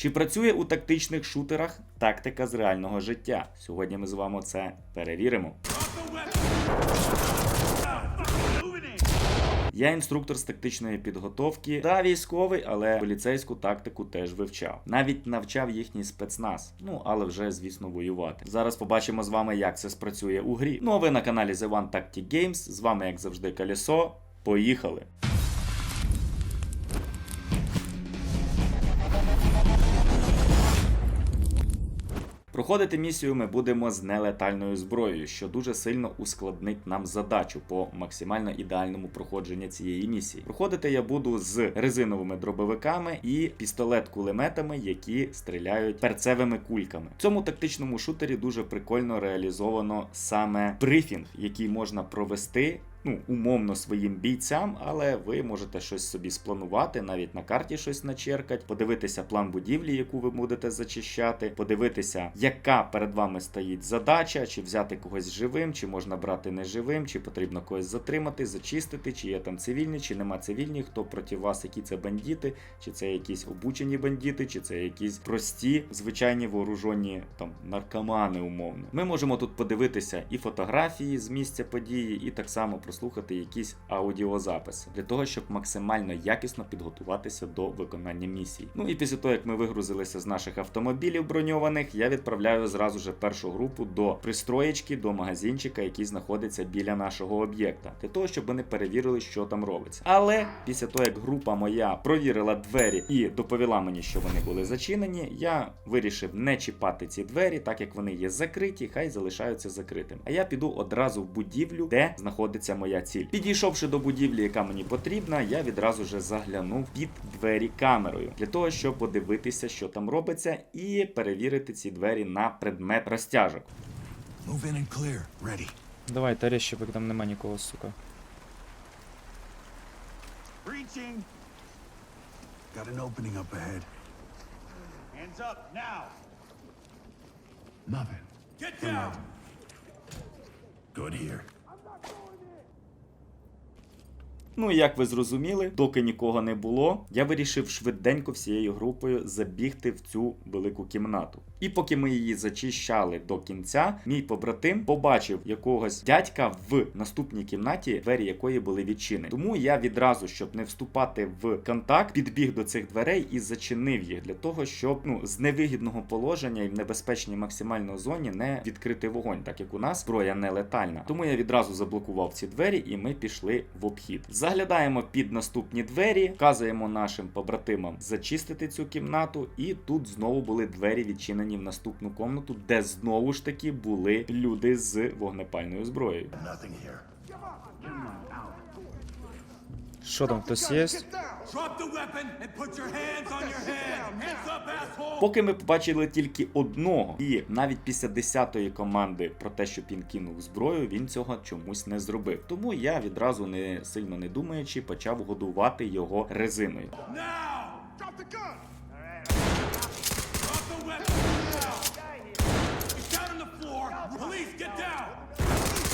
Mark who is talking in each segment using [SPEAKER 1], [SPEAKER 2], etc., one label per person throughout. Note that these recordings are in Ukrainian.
[SPEAKER 1] Чи працює у тактичних шутерах тактика з реального життя? Сьогодні ми з вами це перевіримо. Я інструктор з тактичної підготовки та військовий, але поліцейську тактику теж вивчав. Навіть навчав їхній спецназ. Ну але вже, звісно, воювати. Зараз побачимо з вами, як це спрацює у грі. Ну а ви на каналі The One Tactic Games. З вами, як завжди, Колесо. Поїхали! Проходити місію ми будемо з нелетальною зброєю, що дуже сильно ускладнить нам задачу по максимально ідеальному проходженню цієї місії. Проходити я буду з резиновими дробовиками і пістолет-кулеметами, які стріляють перцевими кульками. В цьому тактичному шутері дуже прикольно реалізовано саме брифінг, який можна провести ну, умовно своїм бійцям, але ви можете щось собі спланувати, навіть на карті щось начеркати, подивитися план будівлі, яку ви будете зачищати, подивитися, яка перед вами стоїть задача, чи взяти когось живим, чи можна брати неживим, чи потрібно когось затримати, зачистити, чи є там цивільні, чи нема цивільні, хто проти вас, які це бандити, чи це якісь обучені бандити, чи це якісь прості, звичайні вооружені там наркомани, умовно. Ми можемо тут подивитися і фотографії з місця події, і так само прослухати якісь аудіозаписи для того, щоб максимально якісно підготуватися до виконання місій. Ну і після того, як ми вигрузилися з наших автомобілів броньованих, я відправляю зразу же першу групу до пристроєчки, до магазинчика, який знаходиться біля нашого об'єкта, для того, щоб вони перевірили, що там робиться. Але після того, як група моя провірила двері і доповіла мені, що вони були зачинені, я вирішив не чіпати ці двері, так як вони є закриті, хай залишаються закритими. А я піду одразу в будівлю, де знаходиться моя ціль. Підійшовши до будівлі, яка мені потрібна, я відразу же заглянув під двері камерою для того, щоб подивитися, що там робиться, і перевірити ці двері на предмет розтяжок.
[SPEAKER 2] Move in and clear. Ready.
[SPEAKER 3] Давай, та поки там нема нікого, сука.
[SPEAKER 2] Got an opening up ahead.
[SPEAKER 4] Hands up now.
[SPEAKER 2] Nothing.
[SPEAKER 4] Get down.
[SPEAKER 2] Good here.
[SPEAKER 1] Ну, і як ви зрозуміли, доки нікого не було, я вирішив швиденько всією групою забігти в цю велику кімнату. І поки ми її зачищали до кінця, мій побратим побачив якогось дядька в наступній кімнаті, двері якої були відчинені. Тому я відразу, щоб не вступати в контакт, підбіг до цих дверей і зачинив їх для того, щоб ну з невигідного положення і в небезпечній максимально зоні не відкрити вогонь, так як у нас зброя не летальна. Тому я відразу заблокував ці двері, і ми пішли в обхід. Заглядаємо під наступні двері, вказуємо нашим побратимам зачистити цю кімнату, і тут знову були двері відчинені в наступну комнату, де знову ж таки були люди з вогнепальною зброєю.
[SPEAKER 2] Nothing here.
[SPEAKER 3] Що там, хтось є?
[SPEAKER 1] Поки ми побачили тільки одного, і навіть після десятої команди про те, що він кинув зброю, він цього чомусь не зробив. Тому я відразу не сильно не думаючи почав годувати його резиною.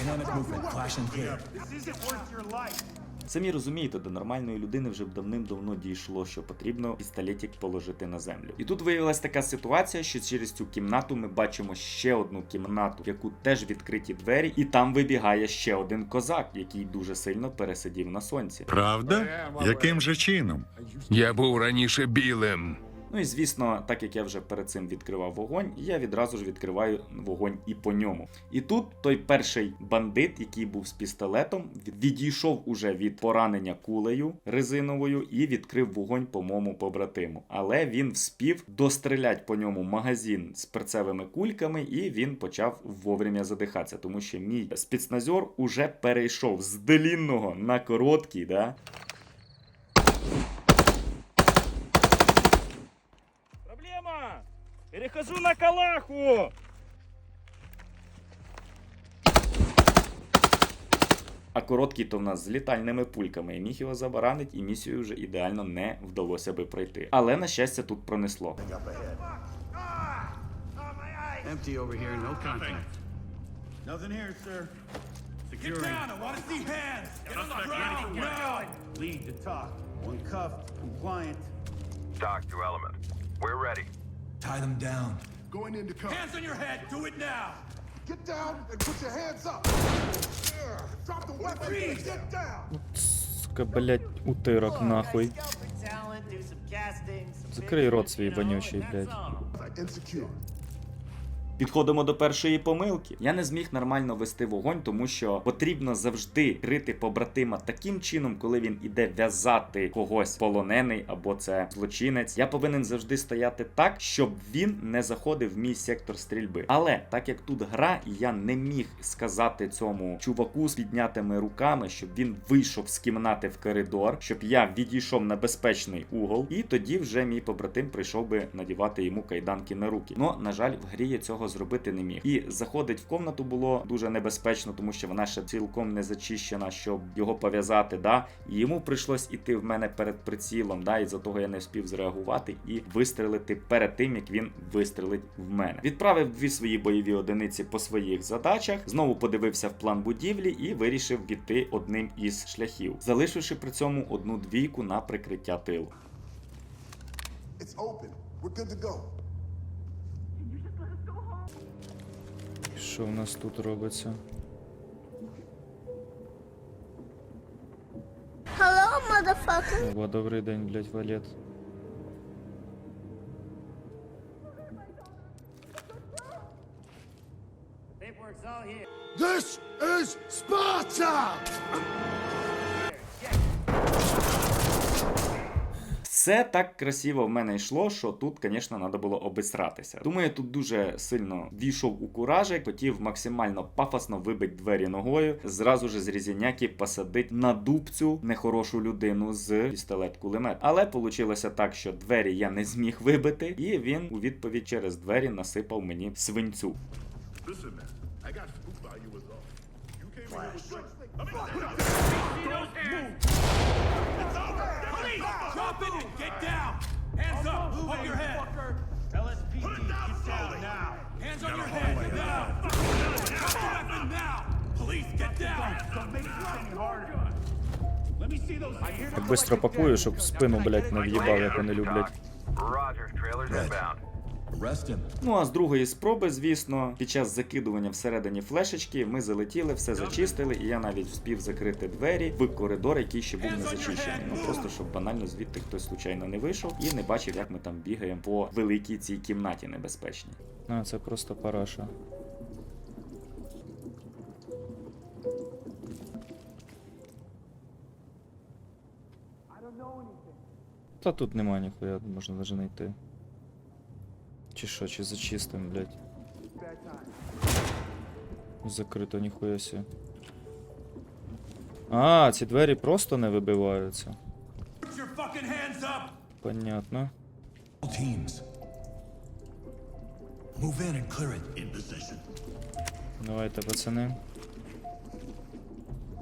[SPEAKER 2] Dynamic movement. Flash and clear.
[SPEAKER 4] This isn't worth your life.
[SPEAKER 1] Самі розумієте, до нормальної людини вже б давним-давно дійшло, що потрібно пістолетик положити на землю. І тут виявилась така ситуація, що через цю кімнату ми бачимо ще одну кімнату, в яку теж відкриті двері, і там вибігає ще один козак, який дуже сильно пересидів на сонці.
[SPEAKER 5] Правда? Яким же чином?
[SPEAKER 6] Я був раніше білим.
[SPEAKER 1] Ну і звісно, так як я вже перед цим відкривав вогонь, я відразу ж відкриваю вогонь і по ньому. І тут той перший бандит, який був з пістолетом, відійшов уже від поранення кулею резиновою і відкрив вогонь по моєму побратиму. Але він вспів достріляти по ньому магазин з перцевими кульками, і він почав вовремя задихатися, тому що мій спецназер уже перейшов з длінного на короткий, да,
[SPEAKER 7] Перехожу на Калаху!
[SPEAKER 1] А короткий то в нас з літальними пульками, і міг його забаранить, і місію вже ідеально не вдалося би пройти. Але на щастя тут пронесло.
[SPEAKER 2] Up ahead. Empty over here. No contact.
[SPEAKER 4] Nothing here, sir. Get down. I want to see hands. Get on the ground now. Lead to talk. One cuffed, compliant.
[SPEAKER 8] Talk to Element. We're ready.
[SPEAKER 4] Tie them down.
[SPEAKER 2] Going into cover.
[SPEAKER 4] Hands on your head. Do it now.
[SPEAKER 2] Get down and put your hands up. Drop the weapon.
[SPEAKER 4] Freeze.
[SPEAKER 2] Get down.
[SPEAKER 3] Сука, блядь, утырок нахуй. Закрой рот свой вонючий, блядь.
[SPEAKER 2] Insecure.
[SPEAKER 1] Підходимо до першої помилки. Я не зміг нормально вести вогонь, тому що потрібно завжди крити побратима таким чином, коли він іде в'язати когось полонений або це злочинець. Я повинен завжди стояти так, щоб він не заходив в мій сектор стрільби. Але так як тут гра, я не міг сказати цьому чуваку з піднятими руками, щоб він вийшов з кімнати в коридор, щоб я відійшов на безпечний угол, і тоді вже мій побратим прийшов би надівати йому кайданки на руки. Но на жаль, в грі я цього зробити не міг. І заходить в комнату було дуже небезпечно, тому що вона ще цілком не зачищена, щоб його пов'язати. Да, і йому прийшлось іти в мене перед прицілом. Да, і за того я не встиг зреагувати і вистрелити перед тим, як він вистрелить в мене. Відправив дві свої бойові одиниці по своїх задачах. Знову подивився в план будівлі і вирішив піти одним із шляхів, залишивши при цьому одну двійку на прикриття тилу.
[SPEAKER 2] It's open. We're good to go.
[SPEAKER 3] Що в нас тут робиться?
[SPEAKER 9] Hello, motherfucker.
[SPEAKER 3] Ова, добрий день, блядь, валет.
[SPEAKER 2] This is Sparta!
[SPEAKER 1] Все так красиво в мене йшло, що тут, звісно, треба було обисратися. Думаю, я тут дуже сильно війшов у куражик, хотів максимально пафосно вибити двері ногою, зразу ж з різіняки посадить на дубцю нехорошу людину з пістолет кулемет. Але вийшло так, що двері я не зміг вибити, і він у відповідь через двері насипав мені свинцю.
[SPEAKER 2] Listen, man. I got spooked by you was all. You came in here with guns.
[SPEAKER 4] Drop it and get down. Hands up. Put your head.
[SPEAKER 7] LSPD, get down now.
[SPEAKER 4] Hands on your head. Get down. Drop the weapon now. Police, get down.
[SPEAKER 7] Don't make this any harder.
[SPEAKER 3] Быстро пакую, щоб спину, блядь, не в'їбав, як вони люблять.
[SPEAKER 8] Roger, trailers inbound.
[SPEAKER 1] Ну а з другої спроби, звісно, під час закидування всередині флешечки ми залетіли, все зачистили, і я навіть вспів закрити двері в коридор, який ще був не зачищений. Ну просто щоб банально звідти хтось случайно не вийшов і не бачив, як ми там бігаємо по великій цій кімнаті небезпечній.
[SPEAKER 3] А, це просто параша. Та тут нема ніхуя, можна навіть не йти. Чи що, чи зачистим, блядь. Закрито ніхуя сі. А, ці двері просто не вибиваються. Понятно. Давайте, пацани.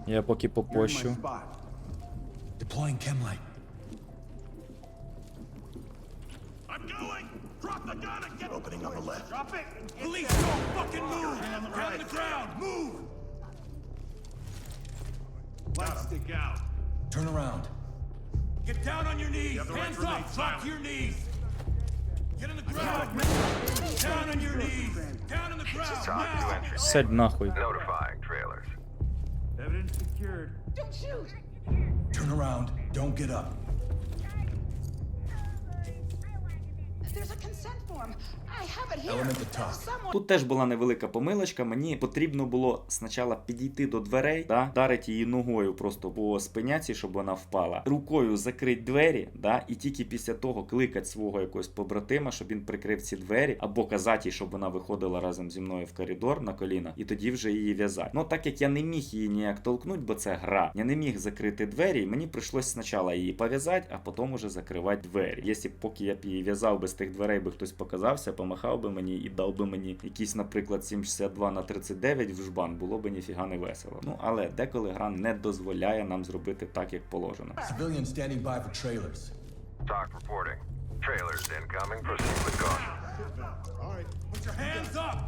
[SPEAKER 3] Я поки попощу.
[SPEAKER 4] Deploying.
[SPEAKER 2] I'm the gun and get opening on the left.
[SPEAKER 7] Drop it. and get
[SPEAKER 4] Police,
[SPEAKER 7] down.
[SPEAKER 4] don't fucking move. Down on the ground. Move.
[SPEAKER 2] Light stick out.
[SPEAKER 4] Turn around. Get down on your knees.
[SPEAKER 2] the right
[SPEAKER 4] Hands
[SPEAKER 2] to remain
[SPEAKER 4] up. Drop
[SPEAKER 2] silent.
[SPEAKER 4] to your knees. Get on the ground. Down on your knees. Down on the ground.
[SPEAKER 8] Talk to
[SPEAKER 4] Now.
[SPEAKER 8] entry.
[SPEAKER 3] Сядь нахуй.
[SPEAKER 8] Notifying trailers.
[SPEAKER 7] Evidence secured.
[SPEAKER 4] Turn around. Don't get up.
[SPEAKER 1] Тут теж була невелика помилочка. Мені потрібно було спочатку підійти до дверей, да, дарити її ногою просто по спиняці, щоб вона впала. Рукою закрити двері, да, і тільки після того кликати свого якогось побратима, щоб він прикрив ці двері, або казати, їй, щоб вона виходила разом зі мною в коридор на коліна, і тоді вже її в'язати. Ну так як я не міг її ніяк толкнути, бо це гра, я не міг закрити двері, і мені прийшлось спочатку її пов'язати, а потім уже закривати двері. Якщо б поки я б її в'язав без тих дверей, би хтось показався, помахав би мені і дав би мені якийсь, наприклад, 762 на 39 в жбан, було би ніфіга не весело. Ну але деколи гра не дозволяє нам зробити так, як положено.
[SPEAKER 8] Talk reporting. Trailers incoming. Proceed with caution.
[SPEAKER 2] All right.
[SPEAKER 4] Put your hands up.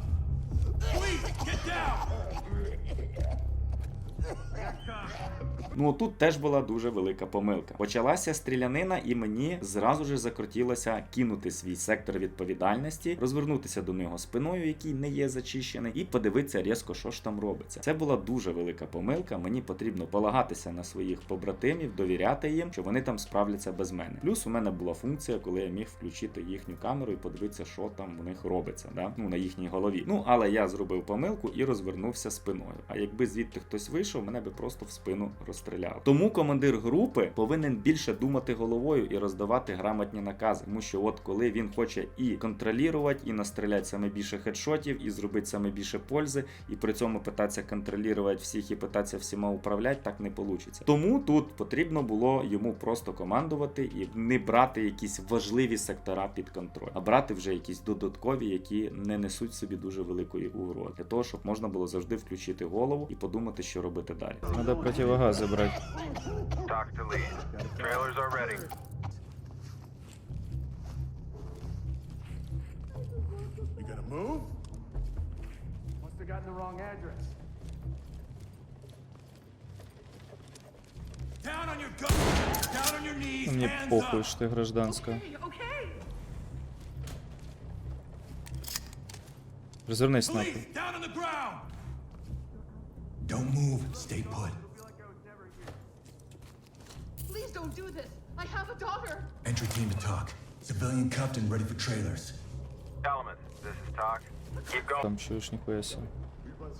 [SPEAKER 4] Police, get down.
[SPEAKER 1] Ну тут теж була дуже велика помилка. Почалася стрілянина, і мені зразу ж закрутілося кинути свій сектор відповідальності, розвернутися до нього спиною, який не є зачищений, і подивитися різко, що ж там робиться. Це була дуже велика помилка. Мені потрібно полагатися на своїх побратимів, довіряти їм, що вони там справляться без мене. Плюс у мене була функція, коли я міг включити їхню камеру і подивитися, що там у них робиться, да? ну на їхній голові. Ну але я зробив помилку і розвернувся спиною. А якби звідти хтось вийшов, мене би просто в спину розстріляв. Тому командир групи повинен більше думати головою і роздавати грамотні накази. Тому що, от коли він хоче і контролювати, і настріляти саме більше хедшотів, і зробити саме більше пользи, і при цьому питатися контролювати всіх і питатися всіма управляти, так не вийде. Тому тут потрібно було йому просто командувати і не брати якісь важливі сектора під контроль, а брати вже якісь додаткові, які не несуть собі дуже великої угрози, для того, щоб можна було завжди включити голову і подумати, що робити
[SPEAKER 4] робити далі. Треба противогаз
[SPEAKER 3] забрати.
[SPEAKER 4] Мне
[SPEAKER 3] похуй, что
[SPEAKER 9] ты гражданская.
[SPEAKER 3] Развернись нахуй.
[SPEAKER 10] Don't move. Stay put.
[SPEAKER 9] Please don't do this. I have a daughter.
[SPEAKER 10] Entry team to talk. Civilian cuffed and ready for trailers.
[SPEAKER 8] Element, this is talk. Keep going.
[SPEAKER 3] Там чуєш ніхуя сі.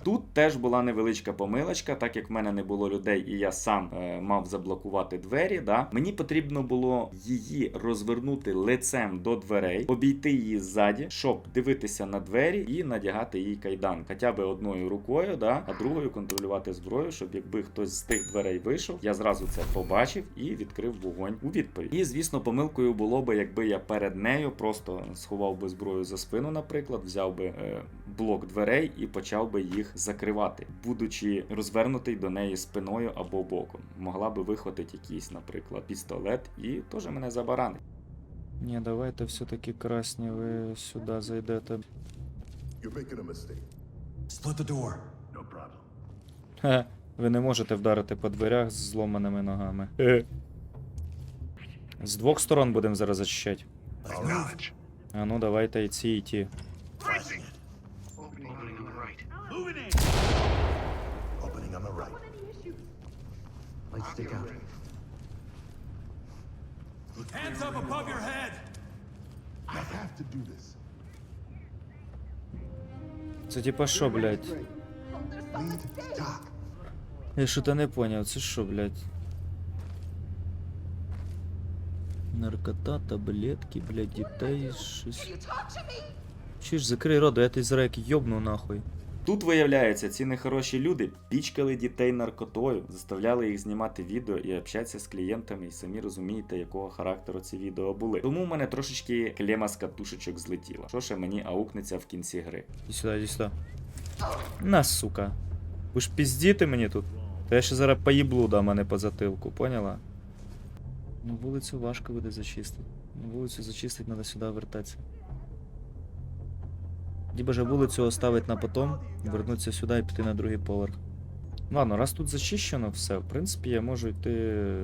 [SPEAKER 1] Тут теж була невеличка помилочка, так як в мене не було людей, і я сам е, мав заблокувати двері. Да? Мені потрібно було її розвернути лицем до дверей, обійти її ззаді, щоб дивитися на двері і надягати їй кайдан, хоча б одною рукою, да? а другою контролювати зброю, щоб якби хтось з тих дверей вийшов, я зразу це побачив і відкрив вогонь у відповідь. І звісно, помилкою було би, якби я перед нею просто сховав би зброю за спину, наприклад, взяв би е, блок дверей і почав би їх закривати, будучи розвернутий до неї спиною або боком. Могла би вихватити якийсь, наприклад, пістолет і теж мене забаранить.
[SPEAKER 3] Ні, давайте все-таки красні, ви сюди зайдете.
[SPEAKER 10] Split the door.
[SPEAKER 7] No problem.
[SPEAKER 3] Хе, ви не можете вдарити по дверях з зломаними ногами. З двох сторон будемо зараз зачищати.
[SPEAKER 10] Acknowledge.
[SPEAKER 3] А ну давайте і ці, і ті.
[SPEAKER 4] Moving in.
[SPEAKER 10] Opening on the right.
[SPEAKER 4] Hands up above your head.
[SPEAKER 2] I have to do this.
[SPEAKER 3] Це типа що, блядь? Я що-то не поняв, це що, блядь? Наркота, таблетки, блядь, дітей, щось.
[SPEAKER 9] You talk to me.
[SPEAKER 3] Чуєш, закрий роду, я той зрек йобну нахуй.
[SPEAKER 1] Тут виявляється, ці нехороші люди пічкали дітей наркотою, заставляли їх знімати відео і общатися з клієнтами, і самі розумієте, якого характеру ці відео були. Тому в мене трошечки клема з катушечок злетіла. Що ще мені аукнеться в кінці гри.
[SPEAKER 3] Іди сюди, іди сюди. На, сука. Ви ж піздіти мені тут. Та я ще зараз поїблу дам, а не по затилку, поняла? Ну, вулицю важко буде зачистити. Ну, вулицю зачистити, треба сюди вертатися. Либо же вулицю оставить на потом, вернутися сюди і піти на другий поверх. Ладно, раз тут зачищено все, в принципі, я можу йти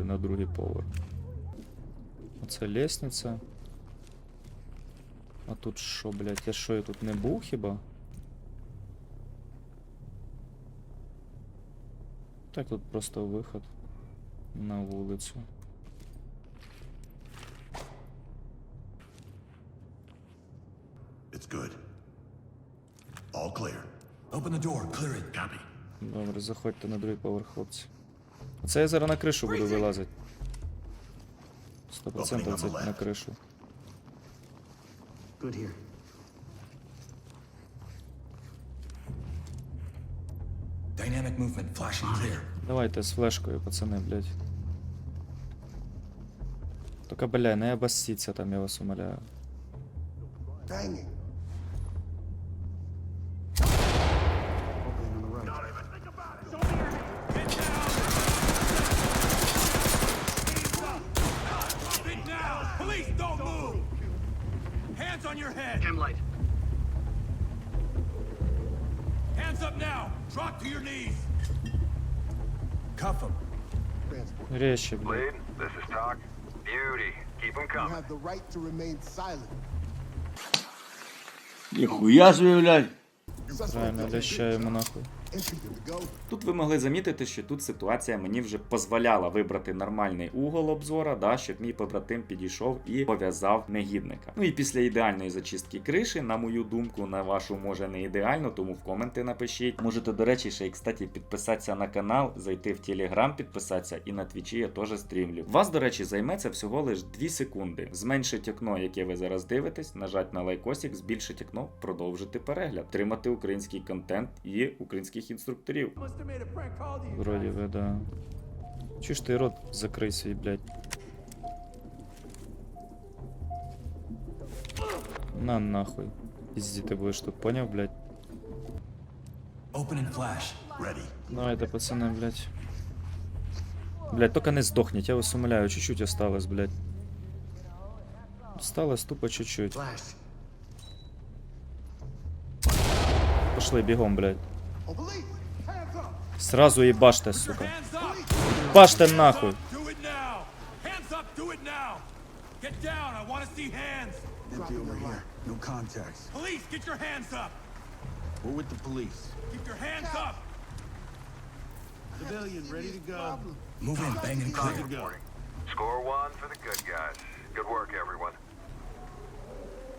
[SPEAKER 3] на другий поверх. Оце лестниця. А тут що, блядь, я що, я тут не був хіба? Так, тут просто виход на вулицю.
[SPEAKER 10] It's good. All clear. Open the door. Clear it. Copy.
[SPEAKER 3] Добре, заходьте на другий поверх, хлопці. Це я зараз на кришу буду вилазити. 100% це на кришу.
[SPEAKER 10] Dynamic movement. Flashing clear.
[SPEAKER 3] Давайте з флешкою, пацани, блядь. Только, бля, не обоссіться там, я вас умоляю.
[SPEAKER 4] Get
[SPEAKER 2] remain блядь.
[SPEAKER 11] Ніхуя собі,
[SPEAKER 3] Правильно,
[SPEAKER 2] has
[SPEAKER 3] лящаємо нахуй.
[SPEAKER 1] Тут ви могли замітити, що тут ситуація мені вже дозволяла вибрати нормальний угол обзора, да, щоб мій побратим підійшов і пов'язав негідника. Ну і після ідеальної зачистки криші, на мою думку, на вашу може не ідеально, тому в коменти напишіть. Можете, до речі, ще й кстати, підписатися на канал, зайти в Телеграм, підписатися, і на твічі я теж стрімлю. Вас, до речі, займеться всього лиш 2 секунди. Зменшить окно, яке ви зараз дивитесь, нажать на лайкосик, збільшить окно, продовжити перегляд, отримати український контент і українських інструкторів.
[SPEAKER 7] Must have made a prank call to you.
[SPEAKER 3] Вроді ви, да. Чуєш ти рот закрий свій, блядь. На нахуй. Пиздіти будеш тут, поняв, блядь?
[SPEAKER 10] Open and flash. Ready.
[SPEAKER 3] Давайте, пацани, блядь. Блядь, только не сдохніть, я вас умоляю, чуть-чуть осталось, блядь. Осталось тупо чуть-чуть.
[SPEAKER 10] Flash.
[SPEAKER 3] Пошли, бігом, блядь.
[SPEAKER 2] Oh, police! Hands up!
[SPEAKER 3] Сразу їбаште, сука.
[SPEAKER 7] Hands up!
[SPEAKER 3] Баште нахуй.
[SPEAKER 7] Do it now! Hands up, do it now! Get down, I want to see hands!
[SPEAKER 10] Empty over here. No contacts.
[SPEAKER 7] Police, get your hands up!
[SPEAKER 10] We're with the police.
[SPEAKER 7] Keep your hands up!
[SPEAKER 4] Civilian, ready to go.
[SPEAKER 10] Move in, bang and clear.
[SPEAKER 4] Ready to go.
[SPEAKER 8] Score one for the good guys. Good work, everyone.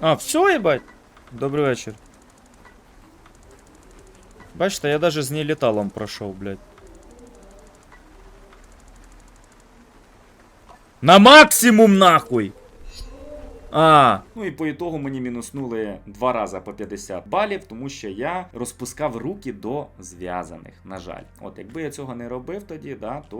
[SPEAKER 3] А, все, їбать? Добрий вечір. Бачите, я даже з неліталом пройшов, блядь. На максимум нахуй! А,
[SPEAKER 1] Ну і по ітогу мені мінуснули два рази по 50 балів, тому що я розпускав руки до зв'язаних. На жаль, от якби я цього не робив тоді, да, то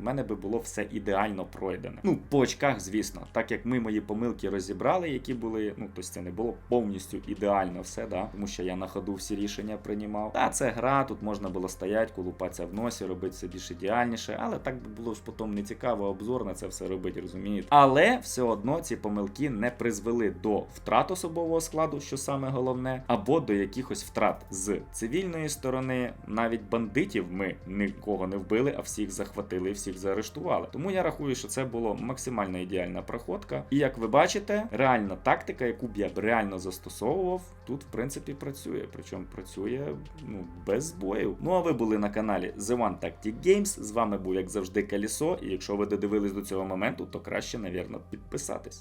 [SPEAKER 1] в мене би було все ідеально пройдене. Ну, по очках, звісно, так як ми мої помилки розібрали, які були, ну тобто це не було повністю ідеально все, да, тому що я на ходу всі рішення приймав. Та це гра, тут можна було стояти, колупатися в носі, робити все більш ідеальніше, але так би було ж потім не цікаво обзор на це все робити, розумієте? Але все одно ці помилки не призвели до втрат особового складу, що саме головне, або до якихось втрат з цивільної сторони. Навіть бандитів ми нікого не вбили, а всіх захватили, всіх заарештували. Тому я рахую, що це було максимально ідеальна проходка. І як ви бачите, реальна тактика, яку б я б реально застосовував, тут в принципі працює. Причому працює ну без збоїв. Ну а ви були на каналі The One Tactic Games. З вами був як завжди Калісо. І якщо ви додивились до цього моменту, то краще, навірно, підписатись.